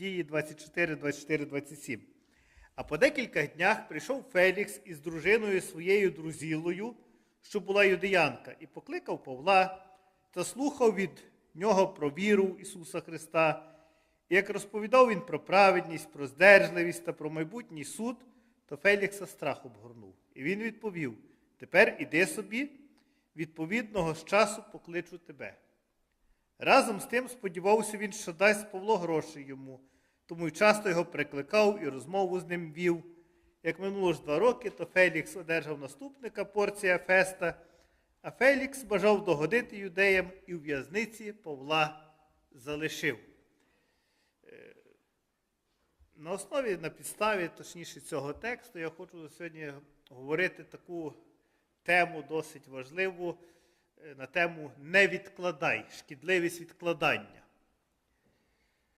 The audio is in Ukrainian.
дії 24, 24, 27. А по декілька днях прийшов Фелікс із дружиною своєю друзілою, що була юдеянка, і покликав Павла та слухав від нього про віру Ісуса Христа. І як розповідав він про праведність, про здержливість та про майбутній суд, то Фелікса страх обгорнув. І він відповів: Тепер іди собі, відповідного з часу покличу тебе. Разом з тим сподівався він, що дасть Павло гроші йому, тому й часто його прикликав і розмову з ним вів. Як минуло ж два роки, то Фелікс одержав наступника порція Феста, а Фелікс бажав догодити юдеям і у в'язниці Павла залишив. Е, На основі, на підставі, точніше, цього тексту, я хочу сьогодні говорити таку тему досить важливу на тему не відкладай, шкідливість відкладання.